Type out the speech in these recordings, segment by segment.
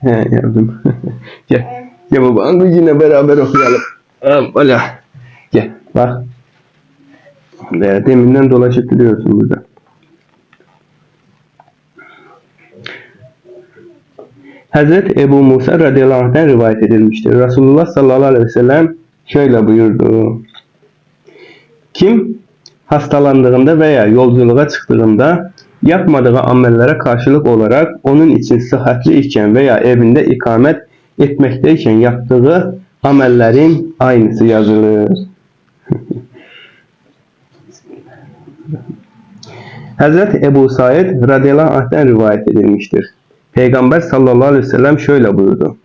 He yardım. Gel. Gel babanın gücüne beraber okuyalım. Hoppala. Gel bak. Deminden dolaşıp duruyorsun burada. Hazreti Ebu Musa radıyallahu anh'ten rivayet edilmiştir. Resulullah sallallahu aleyhi ve sellem şöyle buyurdu. Kim hastalandığında veya yolculuğa çıktığında yapmadığı amellere karşılık olarak onun için sıhhatli iken veya evinde ikamet etmekteyken yaptığı amellerin aynısı yazılır. Hazreti Ebu Said radıyallahu anh'ten rivayet edilmiştir. Peygamber sallallahu aleyhi ve sellem şöyle buyurdu.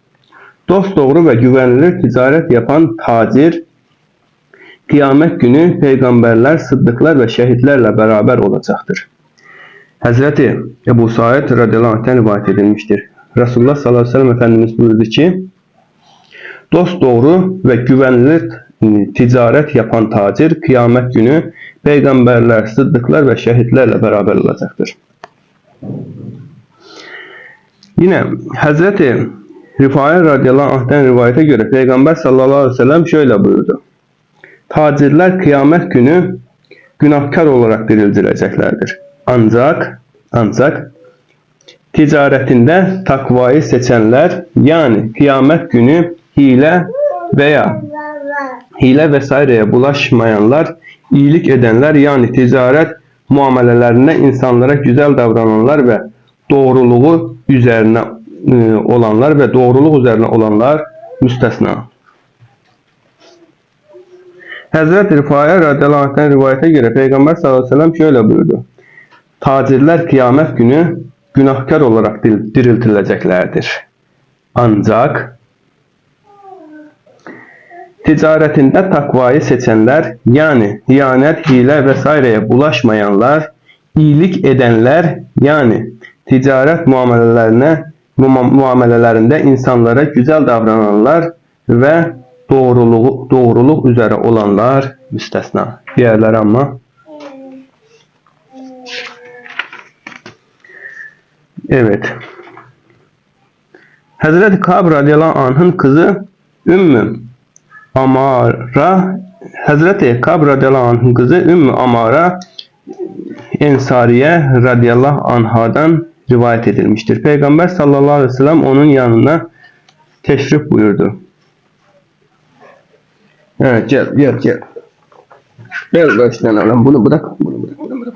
Dost doğru ve güvenilir ticaret yapan tacir, kıyamet günü peygamberler, sıddıklar ve şehitlerle beraber olacaktır. Hazreti Ebu Said radıyallahu anh'ten rivayet edilmiştir. Resulullah sallallahu aleyhi ve sellem Efendimiz buyurdu ki, dost doğru ve güvenilir ticaret yapan tacir, kıyamet günü peygamberler, sıddıklar ve şehitlerle beraber olacaktır. Yine Hazreti Rifai radıyallahu anh'ten rivayete göre Peygamber sallallahu aleyhi ve sellem şöyle buyurdu. Tacirler kıyamet günü günahkar olarak dirildireceklerdir. Ancak ancak ticaretinde takvayı seçenler yani kıyamet günü hile veya hile vesaireye bulaşmayanlar, iyilik edenler yani ticaret muamelelerinde insanlara güzel davrananlar ve doğruluğu üzerine e, olanlar ve doğruluk üzerine olanlar müstesna. Hazreti Rifai radıyallahu anh'tan rivayete göre Peygamber sallallahu aleyhi ve sellem şöyle buyurdu. Tacirler kıyamet günü günahkar olarak diriltileceklerdir. Ancak ticaretinde takvayı seçenler yani hıyanet, hile vesaireye bulaşmayanlar, iyilik edenler yani ticaret muamelelerine mu- muamelelerinde insanlara güzel davrananlar ve doğruluk doğruluk üzere olanlar müstesna. Diğerleri ama Evet. Hazreti Kab radıyallahu anh'ın kızı Ümmü Amara Hazreti Kab radıyallahu anh'ın kızı Ümmü Amara Ensariye radıyallahu anhadan rivayet edilmiştir. Peygamber sallallahu aleyhi ve sellem onun yanına teşrif buyurdu. Evet gel gel gel. Gel baştan alalım. Bunu bırak. Bunu bırak. Bunu bırak.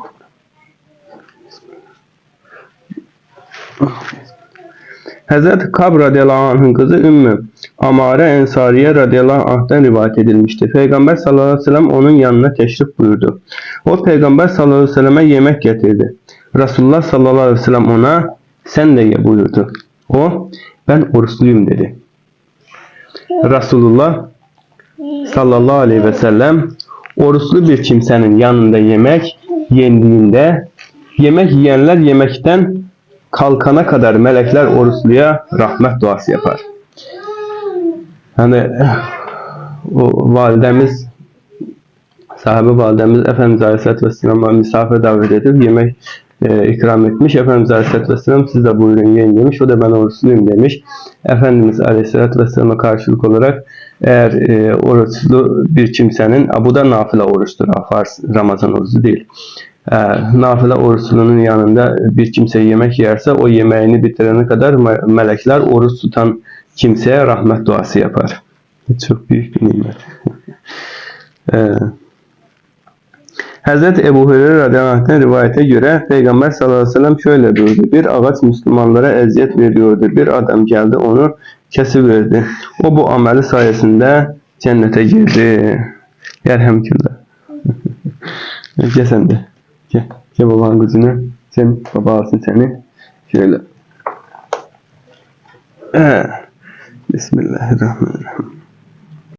Hazreti Kab radıyallahu anh'ın kızı Ümmü Amare Ensariye radıyallahu anh'tan rivayet edilmiştir. Peygamber sallallahu aleyhi ve sellem onun yanına teşrif buyurdu. O peygamber sallallahu aleyhi ve selleme yemek getirdi. Resulullah sallallahu aleyhi ve sellem ona sen de ye buyurdu. O ben oruçluyum dedi. Resulullah sallallahu aleyhi ve sellem oruçlu bir kimsenin yanında yemek yendiğinde yemek yiyenler yemekten kalkana kadar melekler oruçluya rahmet duası yapar. Hani o validemiz sahabe validemiz Efendimiz Aleyhisselatü Vesselam'a misafir davet edip yemek e, ikram etmiş. Efendimiz Aleyhisselatü Vesselam siz de buyurun yiyin demiş. O da ben oruçluyum demiş. Efendimiz Aleyhisselatü Vesselam'a karşılık olarak eğer e, oruçlu bir kimsenin "Aa, bu da nafile oruçtur. Ramazan orucu değil. E, nafile oruçlunun yanında bir kimse yemek yerse o yemeğini bitirene kadar me- melekler oruç tutan kimseye rahmet duası yapar. Çok büyük bir nimet. Ee, Hazreti Ebu Hureyre radıyallahu rivayete göre Peygamber sallallahu aleyhi ve sellem şöyle buyurdu. Bir ağaç Müslümanlara eziyet veriyordu. Bir adam geldi onu kesiverdi. O bu ameli sayesinde cennete girdi. Yerhamdülillah. Gel sen. Gel. Gel babanın kızını. Sen baba alsın seni. Şöyle. Bismillahirrahmanirrahim.